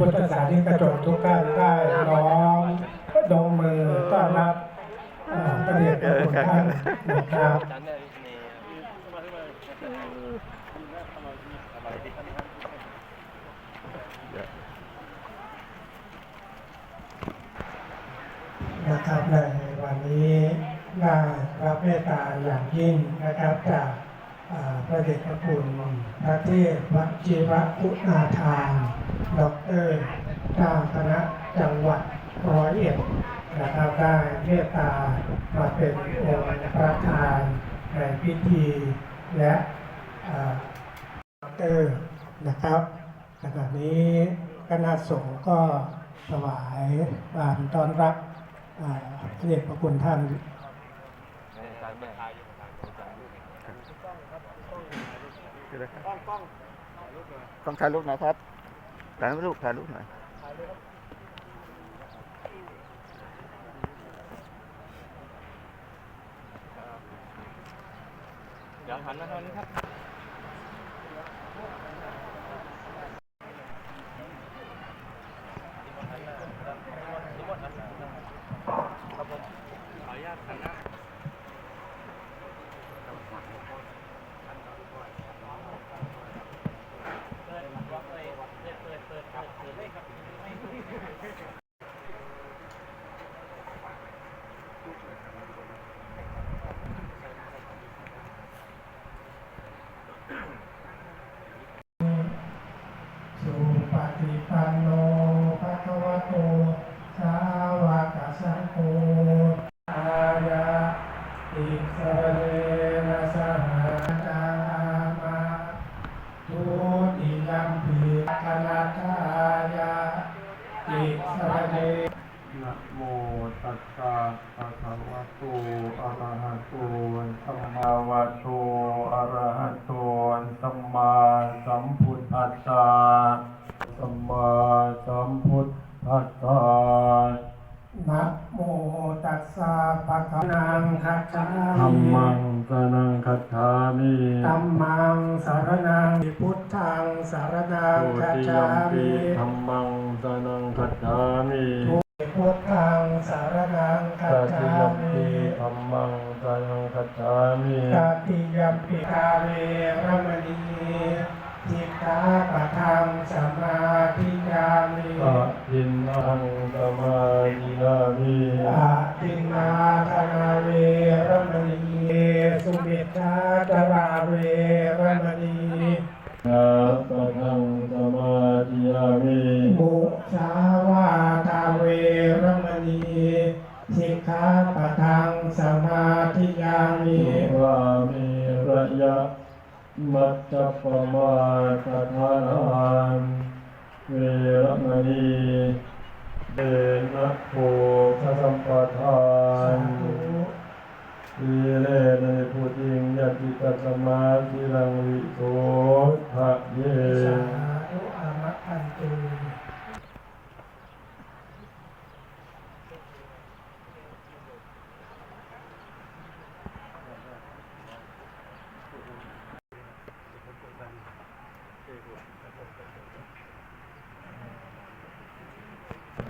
พุทธศาสนิกชนทุกท่านได้น้อมดงมือต้อนรับเอ่อพระเดชพระคุณท่านนะครับนะครับในวันนี้ได้รับเมตตาอย่างยิ่งนะครับจาก พระเดชพระคุณพระเทพวชิรคุณาทานดอกเตอรเจ้าคณะจังหวัดร้อยเอ็ดนะครับได้เมตตามาเป็นองค์ประธานในพิธีและดอกเตอร์นะครับขณะนี้คณะสงฆ์ก็ถวายการต้อนรับพระเดชพระคุณท่าน ต้องถ่ายรูปหนะครับถ่ายรูปถ่ายรูปหน่อยเดี๋ยวหันมาทางนี้ครับ ขออนุญาตหันหน้า สุป ฏิปั จฉามิธัมมังสารนังพุทธังสารนังโตคัจติฉายัมมิปิธัมมังสนังคัจฉามิพุทธังสารนังคัตจติฉายัมมิปิธัมมังสนังคัจฉามิตติยัมปิกาเวรมณีทิตาปะทังสมาธิยามิปะทินนังสมาธิยามิอาทินนาธนาเวรมณี สุเมธาจาราเวรมณีนาปะทังสมาธิยามิมุสาวาทาเวรมณีสิกขาปะทังสมาธิยามิสุรามิระยะมัจจปมาทฐานานเวรมณีเดนะโภคสัมปทาสานธุ ทีเลในพุทิงยติตัสสมาธิรังวิโสทะเย สาธุอามัคันตุ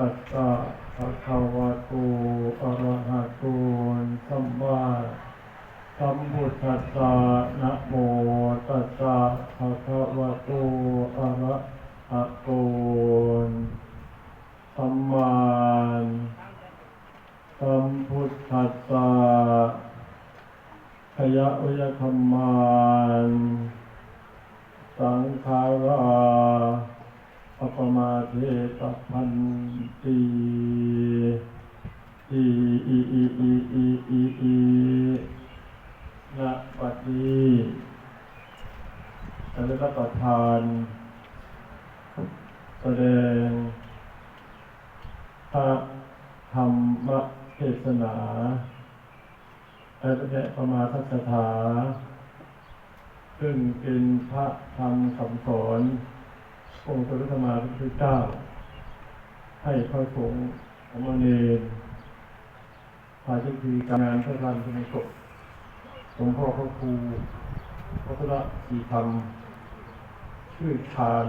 ตัสสะภะคะวะโตอะระหะโตสัมมาสัมพุทธัสสะนะโมตัสสะภะคะวะโตอะระหะโตสัมมาสัมพุทธัสสะขยะวยคัมมานสังขารา อปมาเทตพันตีอีอีอีอีอีอีอีณปัจจีจะได้รับประทานแสดงพระธรรมเทศนาและพระประมาทัศถาซึ่งเป็นพระธรรมคำสอน องค์พระธรรมาพุทธเจ้า ให้พระสงฆ์สามเณรพาเจ้าคือการงานพระราชสมศพหลวงพ่อพระครูพระพุทธสีธรรม ชื่อชาญ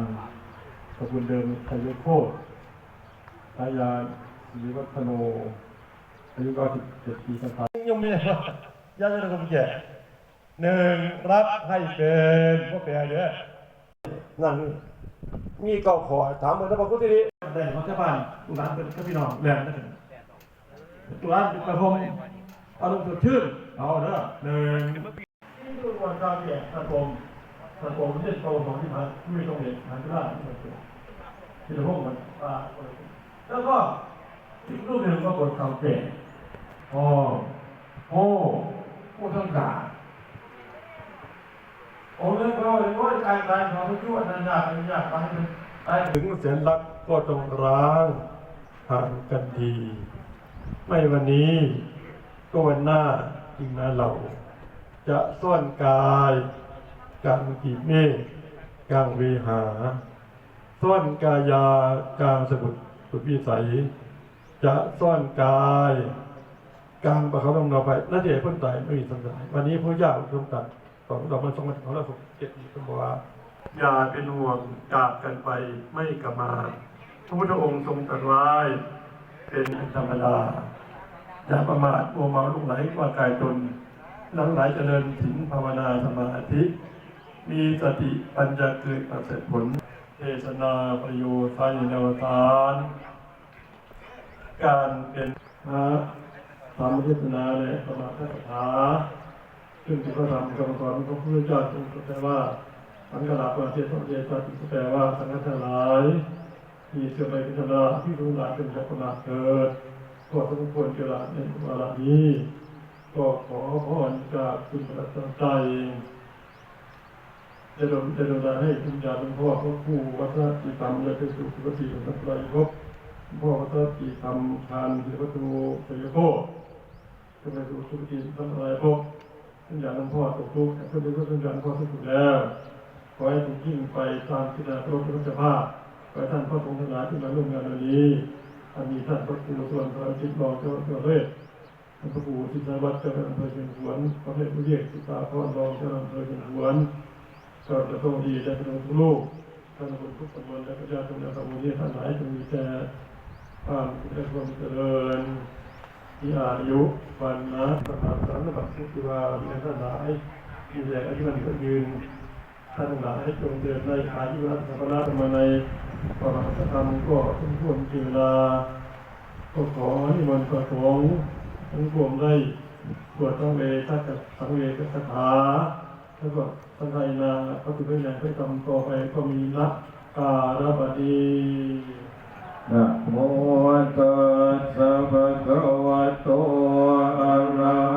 ขอบคุณเดิมชัยโคตรสายาศิริวัฒโน อายุ97ปีสังขารยมมีญาติโยมแก่หนึ่งรับให้เป็นก็แปลเยอะนั่น มีเก้าขอถามเหมือนที่อกทีนี่ได้ของเจ้าบ้านตุลานเป็นพี่น้องแรงนั่นเองตุลานเป็นกระพงอารมณ์สดชื่นเอาเด้อหนึ่งนี่คือวันการเปลี่ยนสังคมสังคมที่โตของที่มันไม่ตรงเด็กหันหน้าที่เราพงมันอ่าแล้วก็อีกรูปหนึ่งก็บทคำเปลี่ยนพ่อโอ้ผู้ต้งการ โอ้เรื่องเราเลยว่าการการของพระชั่วนั้นยากมันยากไปไปถึงเสียนรักก็ต้องร้างห่างกันดี ไม่วันนี้ก็วันหน้าจริงนะเรา จะซ่อนกายกลางกีบเมฆกลางเวหาซ่อนกายากลางสมุทรสุดวิสัย จะซ่อนกายกลารประคับต้องเราไปน่าจะให้พ้นตายไม่มีสงสัยวันนี้พระเจ้าทรงตรัด ของดอกมันทรงมันของเราทรงเจ็ดทรงบอกว่าอย่าเป็นห่วงจากกันไปไม่กลับมาพระพุทธองค์ทรงตรัสไว้เป็นธรรมดาอย่าประมาทมัวเมาลุกไหลว่ากายตนหลังไหลเจริญถึงภาวนาสมาธิมีสติปัญญาเกิดประเสริฐผลเทศนาประโยชน์ไฟในวตารการเป็นพระธรรมเทศนาและสมาธิสถา ซึ่งที่พระธรรมคำสอนของพระพุทธเจ้าทรงแปลว่าสังฆราประเทศพระเยซูทรงแปลว่าสังฆทลายมีเสื่อมไปเป็นธรรมดาที่รู้หลายเป็นจักรนาเกิดก็สมควรเจริญในวาระนี้ ก็ขอพรจากคุณพระสังใจจะดลจะดลให้คุณยาหลวงพ่อพระครูวัฒนติธรรมและเป็นสุขปฏิบัติไตรภพพ่อพระปีทำทานศิวัตูเสยโกจะไปสู่สุคติทำอะไตรภพ บสัญญาหลวงพ่อตกทุกข์เพื่อได้รู้สัญญาหลวงพ่อที่สุดแล้วขอให้ถูกยิ่งไปตามที่นาพระพุทธเจ้าขอให้ท่านพระสงฆ์ทั้งหลายที่มาร่วมงานวันนี้ท่านมีท่านพระครูส่วนพระจิตรองเจ้าพระเวทท่านพระครูทิศวัตรเจ้าอำเภอเชียงขวนพระเทพผู้เรียกสุตาพรรองเจ้าอำเภอเชียงขวนก็จะต้องดีได้เป็นทุกลูกท่านผู้ทุกตำบลและประชาชนในตำบลนี้ท่านหลายจงมีแต่ความเป็นความเจริญ ที่อายุวันนะสถานสารบัตรสุขิวามีท่านหลายมีแรงอายุมันก็ยืนท่านหลายจงเดินในอายุรัตสัมปนาธรรมในปรมัตธรรมก็สมควรเวลาก็ขอให้มันประสงค์ทั้งปวงได้ตรวจต้องเวทักกับสังเวชคาถาแล้วก็สังไทยนาพระพุทธเจ้าเพื่อทำต่อไปก็มีนักการบดี นะโมตัสสะภะคะวะโตอะระหะ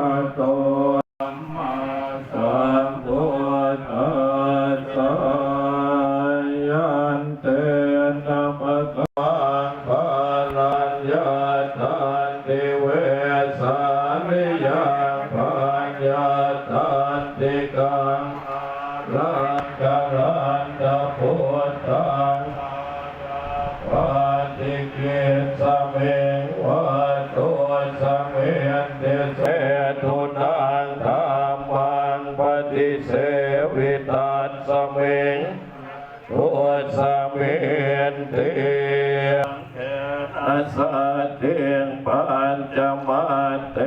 สเมเตเสทุนังธรรมังปฏิเสวิตัสสเมทุสเมนเตอาสาเตงปัญจมาเต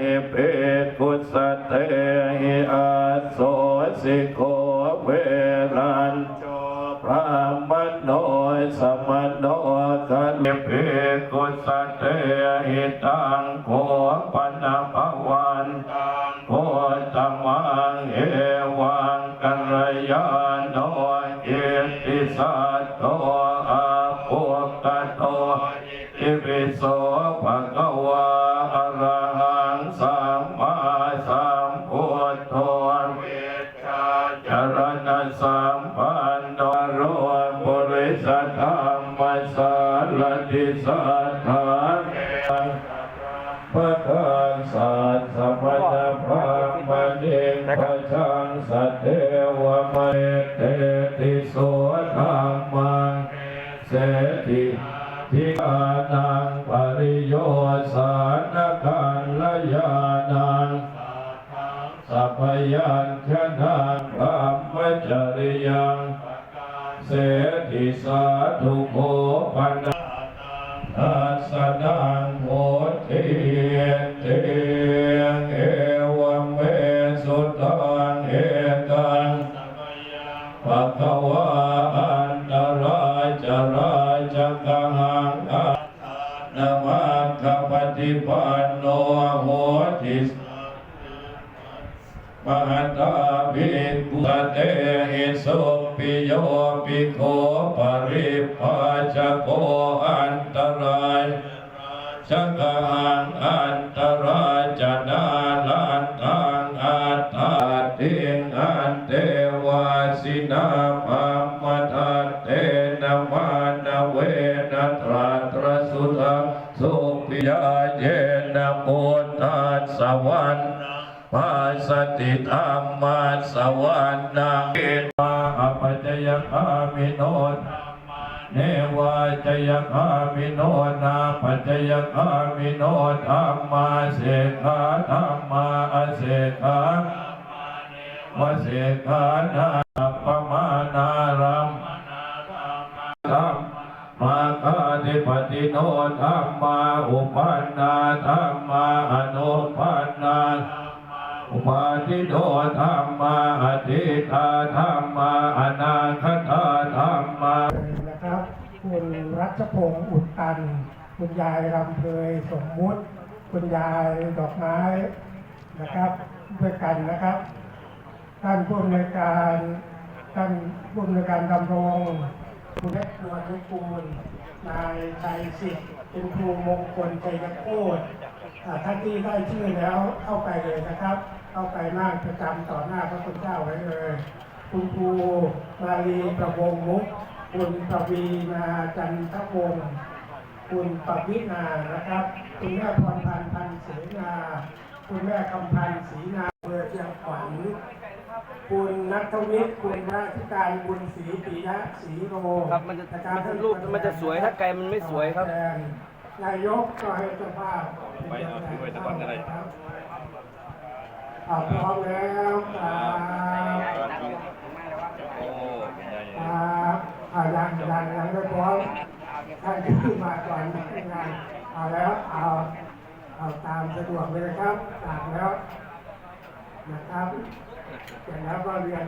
หิเปกุสเตหิอาโสสิโกเวรันพระมโนสมโนกัลเปกุส เตหิตังโคปนะภวันตโคตมังเอวังกัลยาโนอิติสัตโตอาภุกตโต สาธุโภาติงอันเทวาสินาภัมมทัตเตนะมานเวนะตราตรสุทังสุปิยาเยนะโมตัสสวันภาสติธรรมาสวรรณังเกมาอปัจจยคามิโนเนวาจยคามิโนนาปัจจยคามิโนธรรมาเสขาธรรมาอเสขา วเสกขานาปมานารัมธรรมมาคาธิปติโนธรรมาอุปันนาธรรมาอนุปันนาอุปาทิโนธรรมาอธิตาธรรมาอนาคตาธรรมานะครับคุณรัชพงศ์อุดตัน คุณยายรำเพยสมมุติ คุณยายดอกไม้นะครับด้วยกันนะครับ ท่านผู้อำนวยการท่านผู้อำนวยการดำรงคุณเล็กนวลนุกูลนายชัยสิทธิ์เป็นครูมงคลชัยโคตรท่านที่ได้ชื่อแล้วเข้าไปเลยนะครับ เข้าไปนั่งประจำต่อหน้าพระคุณเจ้าไว้เลย คุณครูมาลีประวงมุกคุณปวีนาจันทวงศ์คุณปวินานะครับ คุณแม่พรพันธ์พันธ์เสนา คุณแม่คำพันธ์ศรีนาเมือเชียงขวัญ คุณนัทวิทย์คุณราชการบุญศรีปิยะศรีโรครับมันจะนครับรูปมันจะสวยถ้าไกลมันไม่สวยครับ แทนนายกก็ให้เจ้าภาพไปเอาถือไว้ตะวันก็ได้ครับอ่าพร้อมแล้วครับโอ้ใหญ่ครับอ่ายังยังยังไม่พร้อมท่านขึ้นมาก่อนงานเอาแล้วเอาเอาตามสะดวกเลยนะครับตามแล้วนะครับ เสร็จแล้วก็เรียน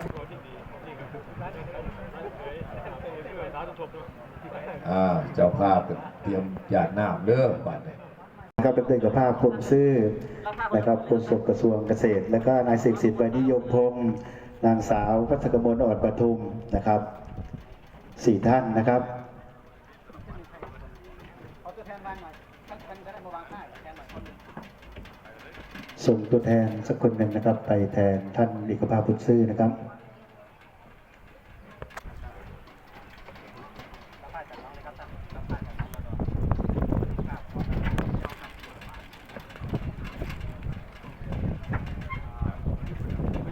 อ่าเจ้าภาพเตรียมหยาดน้ำเริ่มบัดเลยนะครับดรกภาพคมซื่อนะครับโฆษกกระทรวงเกษตร และก็นายเสกสิทธิ์ไวนิยมพงศ์นางสาวพัฒกมลอ่อนปทุมนะครับสี่ท่านนะครับ ส่งตัวแทนสักคนหนึ่งนะครับ ไปแทนท่านเอกภาพบุญซื่อนะครับ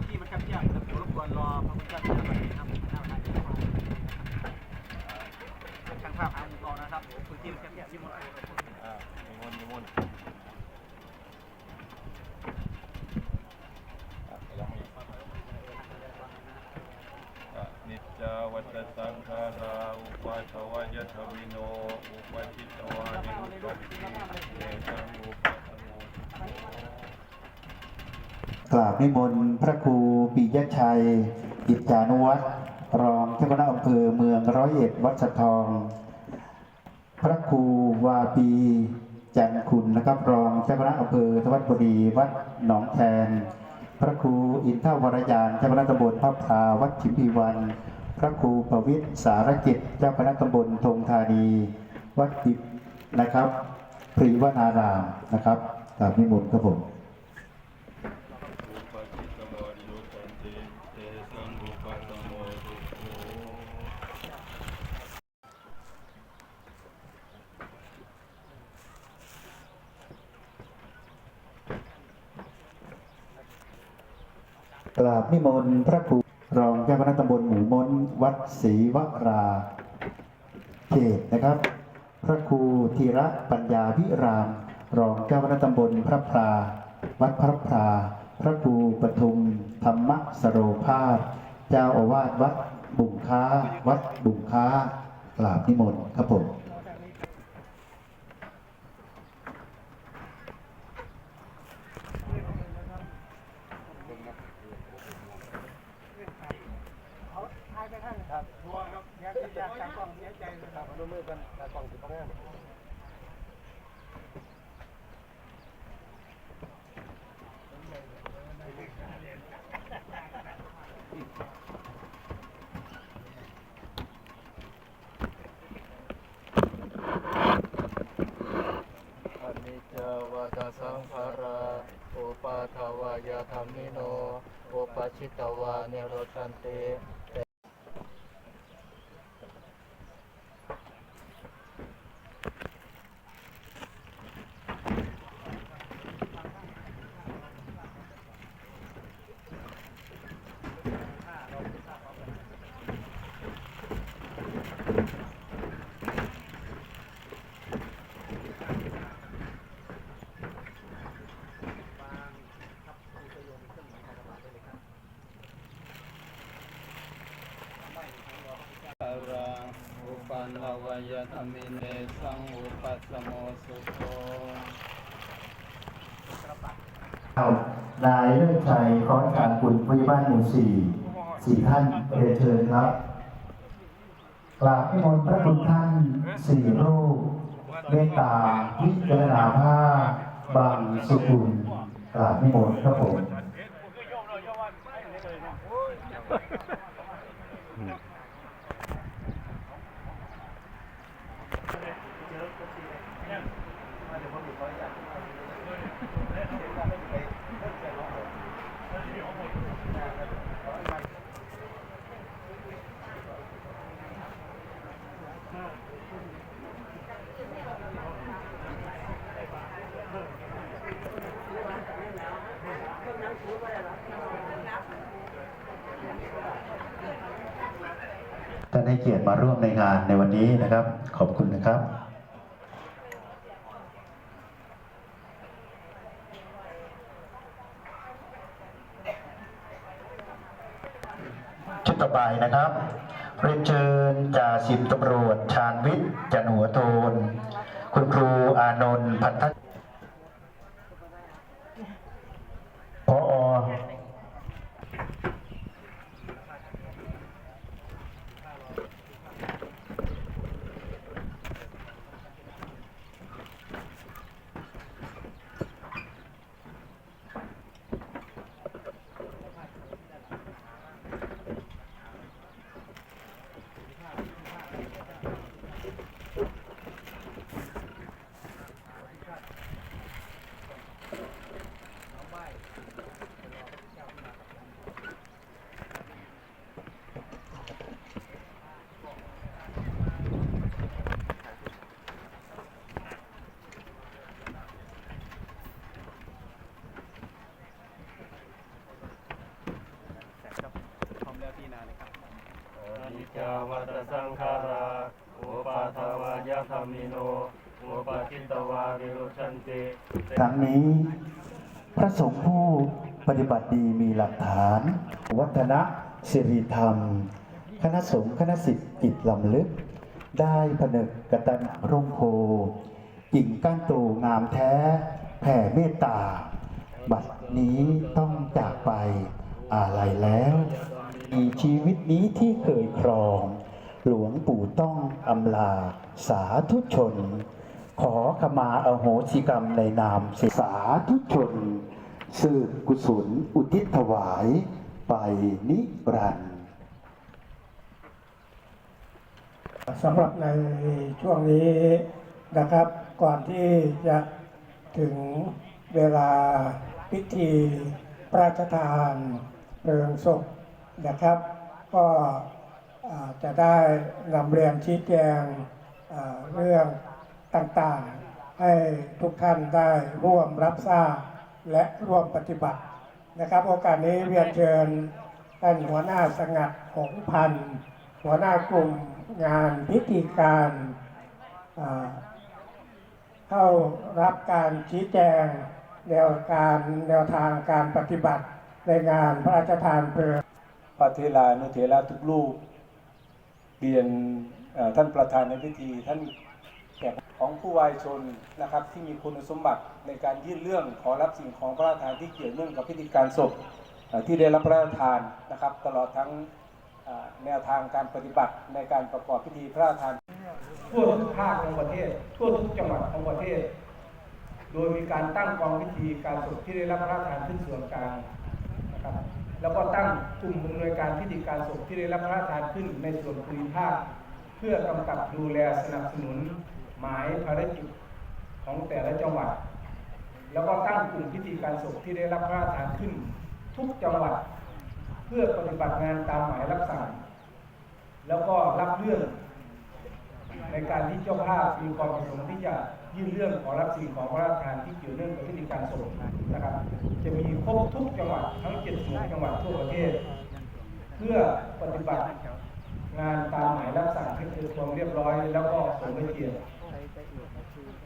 ที่มันแคบเที่ยงรบกวนรอพระคุณเจ้าที่ทำแบบนี้ครับช่างภาพหามุมกองนะครับพื้นที่มันแคบเที่ยงที่มนอ่านิมนต์นิมนต์ นิจจาวัตสังขาราอุปัชวายทวิโน อุปจิตวานิอุปติเตสังอุปสมุท กรา บนิมนต์พระครูปิยชัย กิจจานุวัตรรองเจ้าคณะอำเภอเมืองร้อยเอ็ดวัดสะทอง พระครูวาปีจันคุณนะครับรองเจ้าคณะอำเภอทวัดบุรีวัดหนองแทน พระครูอินทวรยานเจ้าคณะตำบลพระพาวัดชิมพีวัน พระครูประวิทย์สารกิจเจ้าคณะตำบลธงธานี วัดจิบนะครับพรีวนารามนะครับกราบนิมนต์ครับผม อุปจิตวานิอุปติเตสังอุปสมุท ก ราบนิมนต์พระครูรองเจ้าคณะตำบลหมู่มนวัดศรีวราเขตนะครับ พระครูธีระปัญญาวิราม รองเจ้าคณะตำบลพระพรา วัดพระพรา พระครูปทุมธรรมสโรภาสเจ้าอาวาสวัดบุงค้า วัดบุงค้ากราบนิมนต์ครับผม อนิจจวัตสังขาราอุปาทวายาธรรมิโนอุปา ชิตวานิโรชันเต อารังอุปันภวา ยธรรมินเนสังอุปัสสโมสุโธนายเลิศชัยขอจากคุณพยาบาลหมู่สี่สี่ท่านเรียนเชิญครับกราบนิมนต์พระคุณท่านสี่รูปเมตตาพิจารณาผ้าบางสุกุลกราบนิมนต์ครับผม ท่านให้เกียรติมาร่วมในงานในวันนี้นะครับ ขอบคุณนะครับชุดต่อไปนะครับ เรียนเชิญจ่าสิบตำรวจชาญวิทย์จันหัวโทน คุณครูอานนท์พันธพอ พร้อมแล้วที่นาเลยครับ อนิจจวัตสังขาราอุปาทวายาธรรมิโนอุปาชิ ตวานิโรชันเตครั้งนี้ พระสงฆ์ผู้ปฏิบัติดีมีหลักฐาน วัฒนสิริธรรม คณะสงฆ์คณะสิทธิ์กิจลำลึก ได้ผนึกกตันร่มโพกิ่งก้านตูงามแท้ แผ่เมตตา บัดนี้ต้องจากไปอะไรแล้ว มีชีวิตนี้ที่เคยครอง หลวงปู่ต้องอำลาสาธุชน ขอขมาอโหสิกรรมในนามศิสาธุชน สืบกุศลอุทิศถวายไปนิรันดร์สำหรับในช่วงนี้นะครับ ก่อนที่จะถึงเวลาพิธีพระราชทานเพลิงศพนะครับ ก็จะได้นำเรียนชี้แจงเรื่อง ต่างๆ ให้ทุกท่านได้ร่วมรับทราบและร่วมปฏิบัตินะครับ โอกาสนี้เรียนเชิญท่านหัวหน้าสงัดหงพันหัวหน้ากลุ่มงานพิธีการเข้ารับการชี้แจงแนวการแนวทางการปฏิบัติในงานพระราชทานเพลิงพระเทลานุเถระทุกรูปเรียนท่านประธานในพิธีท่าน ของผู้วายชนนะครับที่มีคุณสมบัติในการยื่นเรื่องขอรับสิ่งของพระราชทานที่เกี่ยวเนื่องกับพิธีการศพที่ได้รับพระราชทานนะครับ ตลอดทั้งแนวทางการปฏิบัติในการประกอบพิธีพระราชทานทั่วทุกภาคของประเทศทั่วทุกจังหวัดของประเทศ โดยมีการตั้งกองพิธีการศพที่ได้รับพระราชทานขึ้นส่วนกลางนะครับแล้วก็ตั้งกลุ่มอำนวยการพิธีการศพที่ได้รับพระราชทานขึ้นในส่วนภูมิภาค เพื่อกำกับดูแลสนับสนุน หมายภารกิจของแต่ละจังหวัด แล้วก็ตั้งกลุ่มพิธีการศพที่ได้รับพระราชทานขึ้น ทุกจังหวัดเพื่อปฏิบัติงานตามหมายรับสั่ง แล้วก็รับเรื่องในการที่เจ้าภาพมีความประสงค์ที่จะยื่นเรื่องขอรับสิ่งของพระราชทานที่เกี่ยวเนื่องกับพิธีการศพนะครับ จะมีครบทุกจังหวัดทั้ง 70 จังหวัดทั่วประเทศ เพื่อปฏิบัติงานตามหมายรับสั่งให้เกิดความเรียบร้อย แล้วก็สมเกียรติ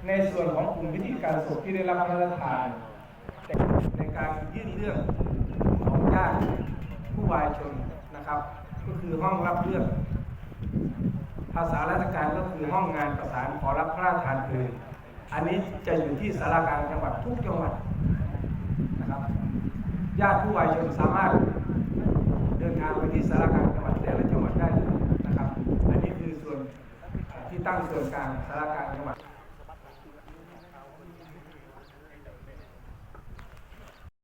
ในส่วนของกลุ่มพิธีการศพที่ได้รับพระราชทานในการยื่นเรื่องของญาติผู้วายชนนะครับ ก็คือห้องรับเรื่อง ภาษาราชการก็คือห้องงานประสานขอรับพระราชทานเพลิงอันนี้จะอยู่ที่สารากลางจังหวัดทุกจังหวัดนะครับญาติผู้วายชนสามารถเดินทางไปที่สารากลางจังหวัดแตั้งส่วนกลางสารกลางจังหวัด